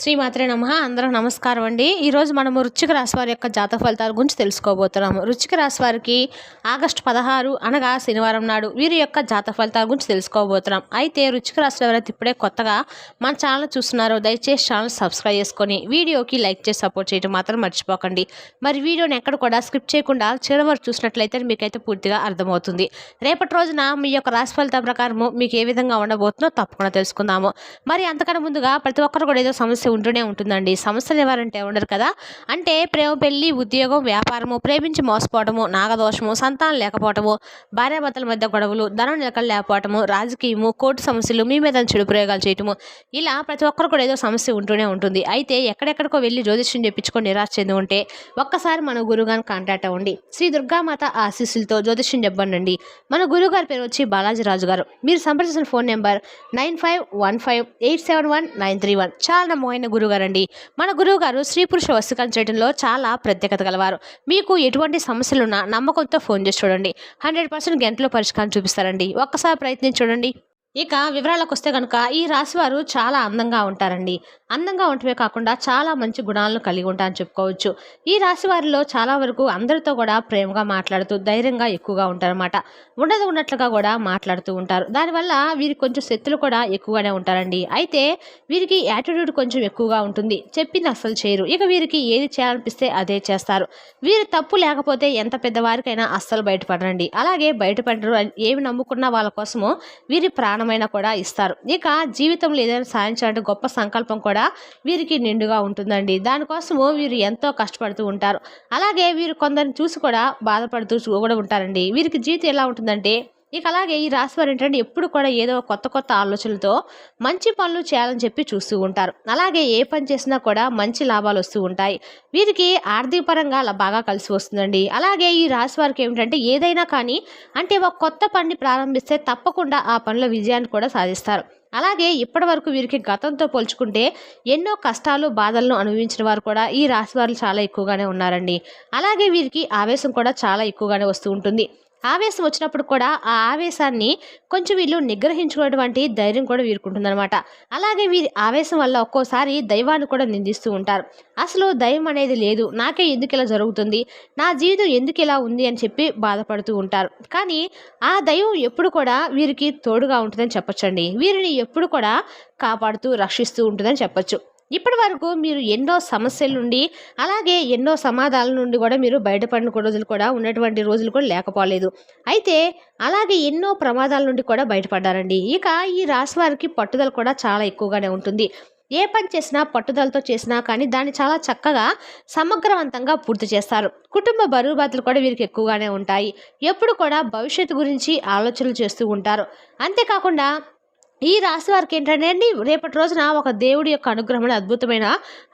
శ్రీమాత్రే నమ. అందరం నమస్కారం అండి. ఈరోజు మనము రుచిక రాశి వారి యొక్క జాత ఫలితాల గురించి తెలుసుకోబోతున్నాము. రుచిక రాశి వారికి ఆగస్టు పదహారు అనగా శనివారం నాడు వీరి యొక్క జాత ఫలితాల గురించి తెలుసుకోబోతున్నాం. అయితే రుచిక రాశి ఎవరైతే ఇప్పుడే కొత్తగా మన ఛానల్ చూస్తున్నారో దయచేసి ఛానల్ సబ్స్క్రైబ్ చేసుకొని వీడియోకి లైక్ చేసి సపోర్ట్ చేయడం మాత్రం మర్చిపోకండి. మరి వీడియోని ఎక్కడ కూడా స్కిప్ చేయకుండా చివరి వరకు చూసినట్లయితే మీకైతే పూర్తిగా అర్థమవుతుంది. రేపటి రోజున మీ యొక్క రాశి ఫలితం ప్రకారము మీకు ఏ విధంగా ఉండబోతుందో తప్పకుండా తెలుసుకుందాము. మరి అంతకన్నా ముందుగా ప్రతి ఒక్కరు కూడా ఏదో సమస్య ఉంటూనే ఉంటుందండి. సమస్యలు ఎవరంటే ఉండరు కదా? అంటే ప్రేమ పెళ్ళి ఉద్యోగం వ్యాపారము ప్రేమించి మోసపోవటము నాగదోషము సంతానం లేకపోవటము భార్యాభర్తల మధ్య గొడవలు ధనం నిలకలు లేకపోవటము రాజకీయము కోర్టు సమస్యలు మీ మీద చెడు ప్రయోగాలు చేయటము ఇలా ప్రతి ఒక్కరు కూడా ఏదో సమస్య ఉంటూనే ఉంటుంది. అయితే ఎక్కడెక్కడికో వెళ్ళి జ్యోతిష్యం చెప్పించుకొని నిరాశ చెంది ఉంటే ఒక్కసారి మన గురుగారిని కాంటాక్ట్ అవ్వండి. శ్రీ దుర్గామాత ఆశీస్సులతో జ్యోతిష్యం చెప్పండి మన గురువు గారి పేరు వచ్చి బాలాజీ రాజు గారు మీరు సంప్రదించిన phone number nine five one five eight seven one nine three one. చాలా నమ్మకమైన గురుగారు అండి మన గురువు గారు స్త్రీ పురుష వస్తుకం చేయడంలో చాలా ప్రత్యేకత గలవారు. మీకు ఎటువంటి సమస్యలున్నా నమ్మకంతో ఫోన్ చేసి చూడండి. హండ్రెడ్ పర్సెంట్ గంటలో పరిష్కారం చూపిస్తారండి. ఒక్కసారి ప్రయత్నించి చూడండి. ఇక వివరాలకు వస్తే కనుక ఈ రాశి వారు చాలా అందంగా ఉంటారండి. అందంగా ఉండటమే కాకుండా చాలా మంచి గుణాలను కలిగి ఉంటారని చెప్పుకోవచ్చు. ఈ రాశి వారిలో చాలా వరకు అందరితో కూడా ప్రేమగా మాట్లాడుతూ ధైర్యంగా ఎక్కువగా ఉంటారన్నమాట. ఉండదు ఉన్నట్లుగా కూడా మాట్లాడుతూ ఉంటారు. దానివల్ల వీరికి కొంచెం శక్తులు కూడా ఎక్కువగానే ఉంటారండి. అయితే వీరికి యాటిట్యూడ్ కొంచెం ఎక్కువగా ఉంటుంది. చెప్పింది అస్సలు చేయరు. ఇక వీరికి ఏది చేయాలనిపిస్తే అదే చేస్తారు. వీరు తప్పు లేకపోతే ఎంత పెద్దవారికైనా అస్సలు బయటపడరండి. అలాగే బయటపడరు అని ఏమి నమ్ముకున్న వాళ్ళ కోసమో వీరి ప్రాణమైన కూడా ఇస్తారు. ఇక జీవితంలో ఏదైనా సాధించాలంటే గొప్ప సంకల్పం కూడా వీరికి నిండుగా ఉంటుందండి. దానికోసము వీరు ఎంతో కష్టపడుతూ ఉంటారు. అలాగే వీరు కొందరిని చూసి కూడా బాధపడుతూ కూడా ఉంటారండి. వీరికి జీవితం ఎలా ఉంటుందంటే ఇక అలాగే ఈ రాశివారు ఏంటంటే ఎప్పుడు కూడా ఏదో కొత్త కొత్త ఆలోచనలతో మంచి పనులు చేయాలని చెప్పి చూస్తూ ఉంటారు. అలాగే ఏ పని చేసినా కూడా మంచి లాభాలు వస్తూ ఉంటాయి. వీరికి ఆర్థిక పరంగా అలా బాగా కలిసి వస్తుందండి. అలాగే ఈ రాశివారికి ఏమిటంటే ఏదైనా కానీ అంటే ఒక కొత్త పనిని ప్రారంభిస్తే తప్పకుండా ఆ పనిలో విజయాన్ని కూడా సాధిస్తారు. అలాగే ఇప్పటి వరకు వీరికి గతంతో పోల్చుకుంటే ఎన్నో కష్టాలు బాధలను అనుభవించిన వారు కూడా ఈ రాశి వారు చాలా ఎక్కువగానే ఉన్నారండి. అలాగే వీరికి ఆవేశం కూడా చాలా ఎక్కువగానే వస్తూ ఉంటుంది. ఆవేశం వచ్చినప్పుడు కూడా ఆ ఆవేశాన్ని కొంచెం వీళ్ళు నిగ్రహించుకునేటువంటి ధైర్యం కూడా వీరుకుంటుందన్నమాట. అలాగే వీరి ఆవేశం వల్ల ఒక్కోసారి దైవాన్ని కూడా నిందిస్తూ ఉంటారు. అసలు దైవం అనేది లేదు. నాకే ఎందుకు ఇలా జరుగుతుంది? నా జీవితం ఎందుకు ఇలా ఉంది అని చెప్పి బాధపడుతూ ఉంటారు. కానీ ఆ దైవం ఎప్పుడు కూడా వీరికి తోడుగా ఉంటుందని చెప్పొచ్చండి. వీరిని ఎప్పుడు కూడా కాపాడుతూ రక్షిస్తూ ఉంటుందని చెప్పొచ్చు. ఇప్పటి వరకు మీరు ఎన్నో సమస్యల నుండి అలాగే ఎన్నో సమాధానాల నుండి కూడా మీరు బయటపడిన రోజులు కూడా ఉన్నటువంటి రోజులు కూడా లేకపోలేదు. అయితే అలాగే ఎన్నో ప్రమాదాల నుండి కూడా బయటపడ్డారండి. ఇక ఈ రాశి వారికి పట్టుదల కూడా చాలా ఎక్కువగానే ఉంటుంది. ఏ పని చేసినా పట్టుదలతో చేసినా కానీ దాన్ని చాలా చక్కగా సమగ్రవంతంగా పూర్తి చేస్తారు. కుటుంబ బరువు బాధలు కూడా వీరికి ఎక్కువగానే ఉంటాయి. ఎప్పుడు కూడా భవిష్యత్తు గురించి ఆలోచనలు చేస్తూ ఉంటారు. అంతేకాకుండా ఈ రాశి వారికి ఏంటంటే అండి రేపటి రోజున ఒక దేవుడి యొక్క అనుగ్రహం అద్భుతమైన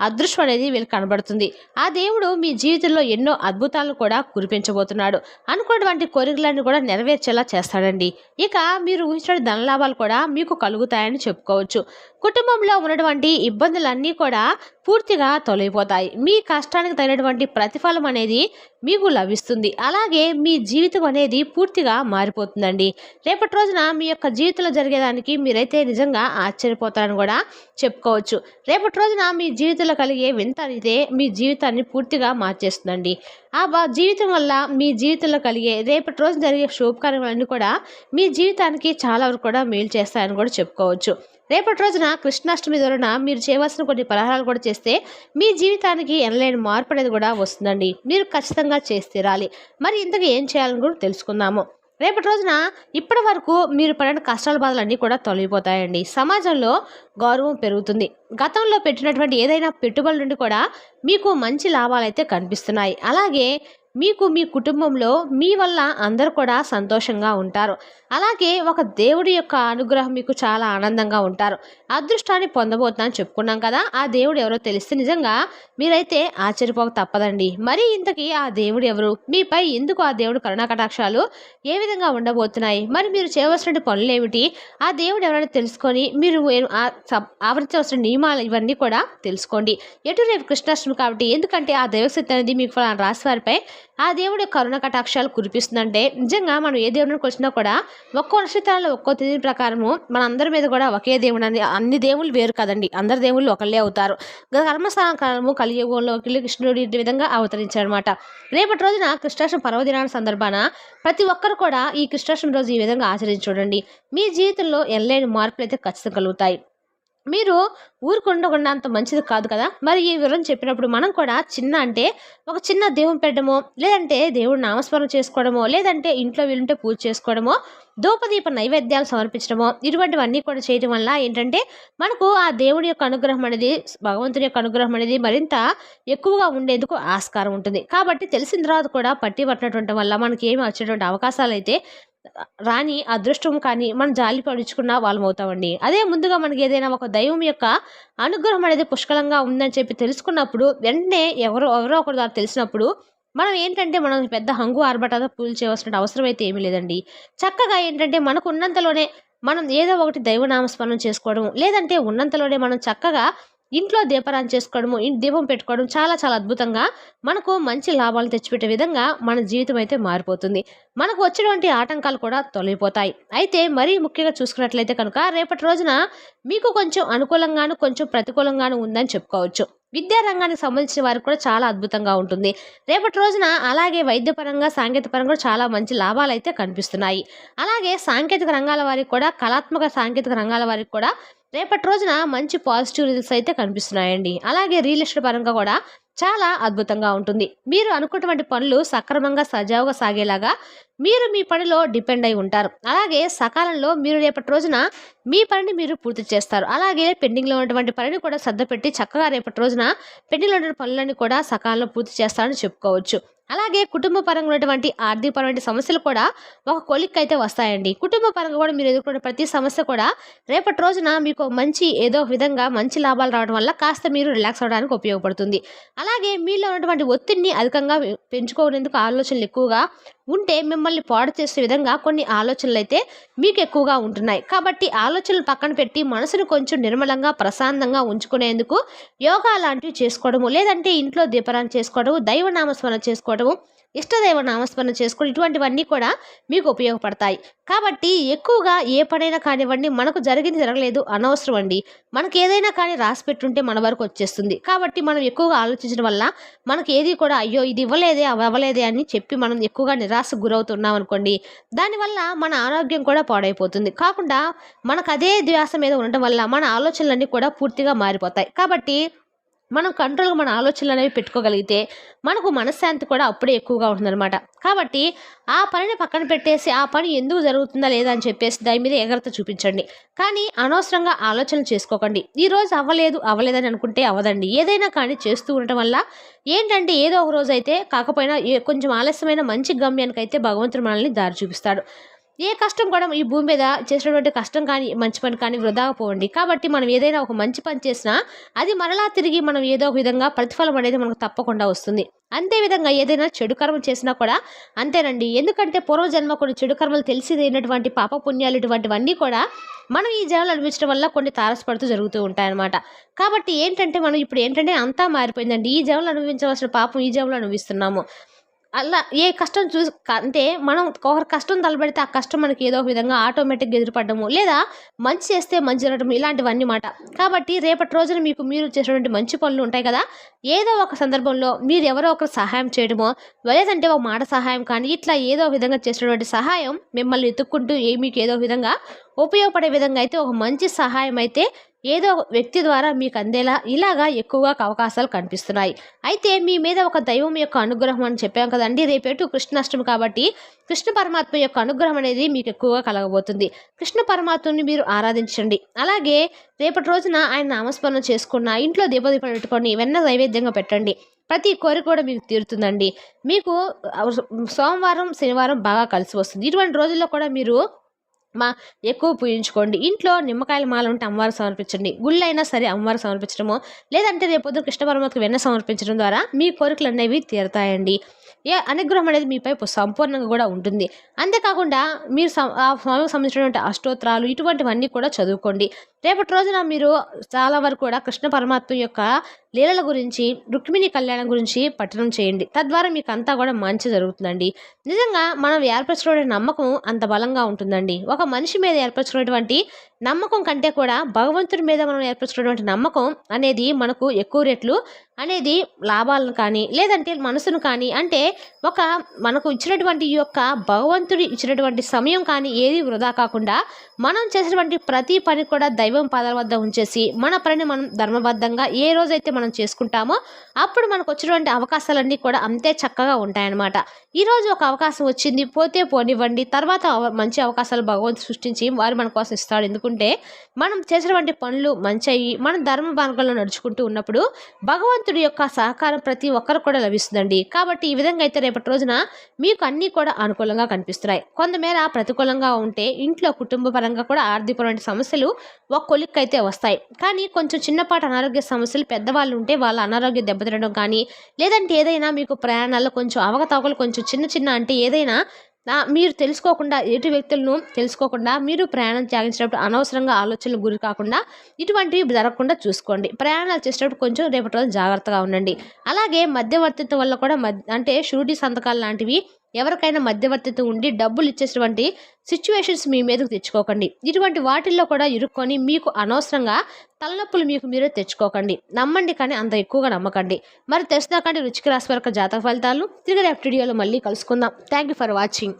అదృష్టం అనేది వీళ్ళకి కనబడుతుంది. ఆ దేవుడు మీ జీవితంలో ఎన్నో అద్భుతాలను కూడా కురిపించబోతున్నాడు. అనుకున్నటువంటి కోరికలన్నీ కూడా నెరవేర్చేలా చేస్తాడండి. ఇక మీరు ఊహించిన ధనలాభాలు కూడా మీకు కలుగుతాయని చెప్పుకోవచ్చు. కుటుంబంలో ఉన్నటువంటి ఇబ్బందులన్నీ కూడా పూర్తిగా తొలగిపోతాయి. మీ కష్టానికి తగినటువంటి ప్రతిఫలం అనేది మీకు లభిస్తుంది. అలాగే మీ జీవితం అనేది పూర్తిగా మారిపోతుందండి. రేపటి రోజున మీ యొక్క జీవితంలో జరిగేదానికి మీరైతే నిజంగా ఆశ్చర్యపోతారని కూడా చెప్పుకోవచ్చు. రేపటి రోజున మీ జీవితంలో కలిగే వింత అయితే మీ జీవితాన్ని పూర్తిగా మార్చేస్తుందండి. ఆ బా జీవితం వల్ల మీ జీవితంలో కలిగే రేపటి రోజు జరిగే శుభకార్యములన్నీ కూడా మీ జీవితానికి చాలా వరకు కూడా మేలు చేస్తాయని కూడా చెప్పుకోవచ్చు. రేపటి రోజున కృష్ణాష్టమి ద్వారా మీరు చేయవలసిన కొన్ని పలహారాలు కూడా చేస్తే మీ జీవితానికి ఎనలేని మార్పు అనేది కూడా వస్తుందండి. మీరు ఖచ్చితంగా చేసి తీరాలి. మరి ఇంతకు ఏం చేయాలని కూడా తెలుసుకుందాము. రేపటి రోజున ఇప్పటి వరకు మీరు పడిన కష్టాల బాధలన్నీ కూడా తొలగిపోతాయండి. సమాజంలో గౌరవం పెరుగుతుంది. గతంలో పెట్టినటువంటి ఏదైనా పెట్టుబడుల నుండి కూడా మీకు మంచి లాభాలైతే కనిపిస్తున్నాయి. అలాగే మీకు మీ కుటుంబంలో మీ వల్ల అందరూ కూడా సంతోషంగా ఉంటారు. అలాగే ఒక దేవుడి యొక్క అనుగ్రహం మీకు చాలా ఆనందంగా ఉంటారు. అదృష్టాన్ని పొందబోతుందని చెప్పుకున్నాం కదా ఆ దేవుడు ఎవరో తెలిస్తే నిజంగా మీరైతే ఆశ్చర్యపోక తప్పదండి. మరి ఇంతకీ ఆ దేవుడు ఎవరు? మీపై ఎందుకు ఆ దేవుడు కరుణాకటాక్షాలు ఏ విధంగా ఉండబోతున్నాయి? మరి మీరు చేయవలసిన పనులు ఏమిటి? ఆ దేవుడు ఎవరైనా తెలుసుకొని మీరు ఆ సబ్- ఆవరించవలసిన నియమాలు ఇవన్నీ కూడా తెలుసుకోండి. ఎటు రేపు కృష్ణాష్టమి కాబట్టి ఎందుకంటే ఆ దైవశక్తి అనేది మీకు ఫలానా రాశి వారిపై ఆ దేవుడి కరుణ కటాక్షాలు కురిపిస్తుందంటే నిజంగా మనం ఏ దేవుడిని కొలిచినా కూడా ఒక్కో నక్షత్రాల్లో ఒక్కో తిథి ప్రకారము మన అందరి మీద కూడా ఒకే దేవుడు అని అన్ని దేవుళ్ళు వేరు కదండి. అందరి దేవుళ్ళు ఒకళ్ళే అవుతారు. కర్మస్థానం కాలము కలియుగంలో కృష్ణుడు ఈ విధంగా అవతరించాడనమాట రేపటి రోజున కృష్ణాష్టమి పర్వదినాల సందర్భాన ప్రతి ఒక్కరు కూడా ఈ కృష్ణాష్టమి రోజు ఈ విధంగా ఆచరించి చూడండి. మీ జీవితంలో ఎనలేని మార్పులు అయితే ఖచ్చితంగా కలుగుతాయి. మీరు ఊరుకుండకుండా అంత మంచిది కాదు కదా? మరి ఈ వివరం చెప్పినప్పుడు మనం కూడా చిన్న అంటే ఒక చిన్న దేవుని పెట్టడమో లేదంటే దేవుడు నామస్మరణ చేసుకోవడమో లేదంటే ఇంట్లో వీలుంటే పూజ చేసుకోవడమో దూపదీప నైవేద్యాలు సమర్పించడమో ఇటువంటివన్నీ కూడా చేయడం వల్ల ఏంటంటే మనకు ఆ దేవుడి యొక్క అనుగ్రహం అనేది భగవంతుని యొక్క అనుగ్రహం అనేది మరింత ఎక్కువగా ఉండేందుకు ఆస్కారం ఉంటుంది. కాబట్టి తెలిసిన తర్వాత కూడా పట్టి పట్టినటువంటి వల్ల మనకి ఏమి వచ్చేటువంటి అవకాశాలు అయితే రాని అదృష్టం కానీ మనం జాలి పడుచుకున్న వాళ్ళం అవుతామండి అదే ముందుగా మనకి ఏదైనా ఒక దైవం యొక్క అనుగ్రహం అనేది పుష్కలంగా ఉందని చెప్పి తెలుసుకున్నప్పుడు వెంటనే ఎవరో ఎవరో ఒకరి ద్వారా తెలిసినప్పుడు మనం ఏంటంటే మనం పెద్ద హంగు ఆర్భటాతో పూజ చేయవలసిన అవసరం అయితే ఏమీ లేదండి. చక్కగా ఏంటంటే మనకు ఉన్నంతలోనే మనం ఏదో ఒకటి దైవనామస్మరణం చేసుకోవడం లేదంటే ఉన్నంతలోనే మనం చక్కగా ఇంట్లో దీపారాన్ని చేసుకోవడము దీపం పెట్టుకోవడం చాలా చాలా అద్భుతంగా మనకు మంచి లాభాలు తెచ్చిపెట్టే విధంగా మన జీవితం అయితే మారిపోతుంది. మనకు వచ్చినటువంటి ఆటంకాలు కూడా తొలగిపోతాయి. అయితే మరీ ముఖ్యంగా చూసుకున్నట్లయితే కనుక రేపటి రోజున మీకు కొంచెం అనుకూలంగాను కొంచెం ప్రతికూలంగాను ఉందని చెప్పుకోవచ్చు. విద్యారంగానికి సంబంధించిన వారికి కూడా చాలా అద్భుతంగా ఉంటుంది. రేపటి రోజున అలాగే వైద్యపరంగా సాంకేతిక పరంగా కూడా చాలా మంచి లాభాలు అయితే కనిపిస్తున్నాయి. అలాగే సాంకేతిక రంగాల వారికి కూడా కళాత్మక సాంకేతిక రంగాల వారికి కూడా రేపటి రోజున మంచి పాజిటివ్ రిజల్ట్స్ అయితే కనిపిస్తున్నాయండి. అలాగే రియల్ ఎస్టేట్ పరంగా కూడా చాలా అద్భుతంగా ఉంటుంది. మీరు అనుకున్నటువంటి పనులు సక్రమంగా సజావుగా సాగేలాగా మీరు మీ పనిలో డిపెండ్ అయి ఉంటారు. అలాగే సకాలంలో మీరు రేపటి రోజున మీ పనిని మీరు పూర్తి చేస్తారు. అలాగే పెండింగ్లో ఉన్నటువంటి పనిని కూడా శ్రద్ధ పెట్టి చక్కగా రేపటి రోజున పెండింగ్లో ఉన్న పనులన్నీ కూడా సకాలంలో పూర్తి చేస్తారని చెప్పుకోవచ్చు. అలాగే కుటుంబ పరంగా ఉన్నటువంటి ఆర్థికపరమైన సమస్యలు కూడా ఒక కొలిక్ అయితే వస్తాయండి. కుటుంబ పరంగా కూడా మీరు ఎదుర్కొనే ప్రతి సమస్య కూడా రేపటి రోజున మీకు మంచి ఏదో విధంగా మంచి లాభాలు రావడం వల్ల కాస్త మీరు రిలాక్స్ అవ్వడానికి ఉపయోగపడుతుంది. అలాగే మీలో ఉన్నటువంటి ఒత్తిడిని అధికంగా పెంచుకోనేందుకు ఆలోచనలు ఎక్కువగా ఉంటే మిమ్మల్ని పాడు చేసే విధంగా కొన్ని ఆలోచనలు అయితే మీకు ఎక్కువగా ఉంటున్నాయి. కాబట్టి ఆలోచనలు పక్కన పెట్టి మనసును కొంచెం నిర్మలంగా ప్రశాంతంగా ఉంచుకునేందుకు యోగా లాంటివి చేసుకోవడము లేదంటే ఇంట్లో దీపరాన్ని చేసుకోవడము దైవనామస్మరణ చేసుకోవటము ఇష్టదైవ నామస్మరణ చేసుకోవడం ఇటువంటివన్నీ కూడా మీకు ఉపయోగపడతాయి. కాబట్టి ఎక్కువగా ఏ పనైనా కానివ్వండి మనకు జరిగింది జరగలేదు అనవసరం అండి. మనకి ఏదైనా కానీ రాసి పెట్టుంటే మన వరకు వచ్చేస్తుంది. కాబట్టి మనం ఎక్కువగా ఆలోచించడం వల్ల మనకి ఏది కూడా అయ్యో ఇది ఇవ్వలేదే అవి అవ్వలేదే అని చెప్పి మనం ఎక్కువగా నిరాశకు గురవుతున్నాం అనుకోండి దానివల్ల మన ఆరోగ్యం కూడా పాడైపోతుంది. కాకుండా మనకు అదే ధ్యాస మీద ఉండటం వల్ల మన ఆలోచనలన్నీ కూడా పూర్తిగా మారిపోతాయి. కాబట్టి మనం కంట్రోల్గా మన ఆలోచనలు అనేవి పెట్టుకోగలిగితే మనకు మనశ్శాంతి కూడా అప్పుడే ఎక్కువగా ఉంటుందన్నమాట. కాబట్టి ఆ పనిని పక్కన పెట్టేసి ఆ పని ఎందుకు జరుగుతుందా లేదా అని చెప్పేసి దాని మీద ఎగరత చూపించండి. కానీ అనవసరంగా ఆలోచనలు చేసుకోకండి. ఈ రోజు అవ్వలేదు అవ్వలేదని అనుకుంటే అవ్వదండి. ఏదైనా కానీ చేస్తూ ఉండటం వల్ల ఏంటంటే ఏదో ఒక రోజు అయితే కాకపోయినా కొంచెం ఆలస్యమైన మంచి గమ్యానికి అయితే భగవంతుడు మనల్ని దారి చూపిస్తాడు. ఏ కష్టం కూడా ఈ భూమి మీద చేసినటువంటి కష్టం కానీ మంచి పని కానీ వృధాగా పోవండి. కాబట్టి మనం ఏదైనా ఒక మంచి పని చేసినా అది మరలా తిరిగి మనం ఏదో ఒక విధంగా ప్రతిఫలం అనేది మనకు తప్పకుండా వస్తుంది. అంతేవిధంగా ఏదైనా చెడు కర్మ చేసినా కూడా అంతేనండి. ఎందుకంటే పూర్వజన్మ కొన్ని చెడు కర్మలు తెలిసిదైనటువంటి పాప పుణ్యాలు ఇటువంటివన్నీ కూడా మనం ఈ జన్మలు అనిపించడం వల్ల కొన్ని తారసపడుతూ జరుగుతూ ఉంటాయన్నమాట. కాబట్టి ఏంటంటే మనం ఇప్పుడు ఏంటంటే అంతా మారిపోయిందండి. ఈ జన్మలు అనుభవించవలసిన పాపం ఈ జన్మలు అనుభవిస్తున్నాము. అలా ఏ కష్టం చూసి అంటే మనం ఒకరి కష్టం తలబెడితే ఆ కష్టం మనకి ఏదో ఒక విధంగా ఆటోమేటిక్గా ఎదురుపడము. లేదా మంచి చేస్తే మంచి జరగడం ఇలాంటివన్నీ మాట. కాబట్టి రేపటి రోజున మీకు మీరు చేసినటువంటి మంచి పనులు ఉంటాయి కదా ఏదో ఒక సందర్భంలో మీరు ఎవరో ఒకరు సహాయం చేయడమో లేదంటే ఒక మాట సహాయం కానీ ఇట్లా ఏదో విధంగా చేసినటువంటి సహాయం మిమ్మల్ని ఎత్తుక్కుంటూ ఏ మీకు ఏదో విధంగా ఉపయోగపడే విధంగా అయితే ఒక మంచి సహాయం అయితే ఏదో వ్యక్తి ద్వారా మీకు అందేలా ఇలాగా ఎక్కువగా అవకాశాలు కనిపిస్తున్నాయి. అయితే మీ మీద ఒక దైవం యొక్క అనుగ్రహం అని చెప్పాం కదండి. రేపేటు కృష్ణాష్టమి కాబట్టి కృష్ణ పరమాత్మ యొక్క అనుగ్రహం అనేది మీకు ఎక్కువగా కలగబోతుంది. కృష్ణ పరమాత్మని మీరు ఆరాధించండి. అలాగే రేపటి రోజున ఆయన నామస్మరణ చేసుకున్న ఇంట్లో దీపదీపం పెట్టుకొని వెన్న నైవేద్యంగా పెట్టండి. ప్రతి కోరిక కూడా మీకు తీరుతుందండి. మీకు సోమవారం శనివారం బాగా కలిసి వస్తుంది. ఇటువంటి రోజుల్లో కూడా మీరు మా ఎక్కువ పూజించుకోండి ఇంట్లో నిమ్మకాయల మాల ఉంటే అమ్మవారు సమర్పించండి. గుళ్ళైనా సరే అమ్మవారు సమర్పించడమో లేదంటే రేపొద్దు కృష్ణ పరమాత్మకు వెన్న సమర్పించడం ద్వారా మీ కోరికలు అనేవి తీరుతాయండి. ఏ అనుగ్రహం అనేది మీపై సంపూర్ణంగా కూడా ఉంటుంది. అంతేకాకుండా మీరు ఆ స్వామికి సంబంధించినటువంటి అష్టోత్తరాలు ఇటువంటివన్నీ కూడా చదువుకోండి. రేపటి రోజున మీరు చాలా వరకు కూడా కృష్ణ పరమాత్మ యొక్క లీలల గురించి రుక్మిణి కళ్యాణం గురించి పఠనం చేయండి. తద్వారా మీకు అంతా కూడా మంచి జరుగుతుందండి. నిజంగా మనం ఏర్పరచుకునే నమ్మకం అంత బలంగా ఉంటుందండి. ఒక మనిషి మీద ఏర్పరచుకునేటువంటి నమ్మకం కంటే కూడా భగవంతుడి మీద మనం ఏర్పరచుకున్నటువంటి నమ్మకం అనేది మనకు ఎక్కువ రేట్లు అనేది లాభాలను కానీ లేదంటే మనసును కానీ అంటే ఒక మనకు ఇచ్చినటువంటి ఈ యొక్క భగవంతుడి ఇచ్చినటువంటి సమయం కానీ ఏది వృధా కాకుండా మనం చేసినటువంటి ప్రతి పని కూడా దైవం పాదాల వద్ద ఉంచేసి మన పనిని మనం ధర్మబద్ధంగా ఏ రోజైతే మనం చేసుకుంటామో అప్పుడు మనకు వచ్చినటువంటి అవకాశాలన్నీ కూడా అంతే చక్కగా ఉంటాయన్నమాట. ఈరోజు ఒక అవకాశం వచ్చింది పోతే పోనివ్వండి. తర్వాత మంచి అవకాశాలు భగవంతుడు సృష్టించి వారు మన కోసం ఇస్తాడు. ఎందుకంటే మనం చేసినటువంటి పనులు మంచి అయ్యి మనం ధర్మ మార్గంలో నడుచుకుంటూ ఉన్నప్పుడు భగవంతుడి యొక్క సహకారం ప్రతి ఒక్కరు కూడా లభిస్తుందండి. కాబట్టి ఈ విధంగా అయితే రేపటి రోజున మీకు అన్నీ కూడా అనుకూలంగా కనిపిస్తున్నాయి. కొంతమేర ప్రతికూలంగా ఉంటే ఇంట్లో కుటుంబ పరంగా కూడా ఆర్థికపరమైన సమస్యలు ఒక అయితే వస్తాయి. కానీ కొంచెం చిన్నపాటి అనారోగ్య సమస్యలు పెద్దవాళ్ళు ఉంటే వాళ్ళ అనారోగ్యం దెబ్బతినడం కానీ లేదంటే ఏదైనా మీకు ప్రయాణాల్లో కొంచెం అవకతవకలు కొంచెం చిన్న చిన్న అంటే ఏదైనా మీరు తెలుసుకోకుండా ఎటు వ్యక్తులను తెలుసుకోకుండా మీరు ప్రయాణం త్యాగించేటప్పుడు అనవసరంగా ఆలోచనలు గురి కాకుండా ఇటువంటివి జరగకుండా చూసుకోండి. ప్రయాణాలు చేసేటప్పుడు కొంచెం రేపటి రోజు జాగ్రత్తగా ఉండండి. అలాగే మధ్యవర్తిత్వం వల్ల కూడా మధ్య అంటే షూరిటీ సంతకాలు లాంటివి ఎవరికైనా మధ్యవర్తిత్వం ఉండి డబ్బులు ఇచ్చేటువంటి సిచ్యువేషన్స్ మీ మీదకు తెచ్చుకోకండి. ఇటువంటి వాటిల్లో కూడా ఇరుక్కొని మీకు అనవసరంగా తలనొప్పులు మీకు మీరే తెచ్చుకోకండి. నమ్మండి కానీ అంత ఎక్కువగా నమ్మకండి. మరి తెలిసినా కానీ రుచికి రాసి వరకు జాతక ఫలితాలు. తిరిగి రేపు వీడియోలో మళ్ళీ కలుసుకుందాం. Thank you for watching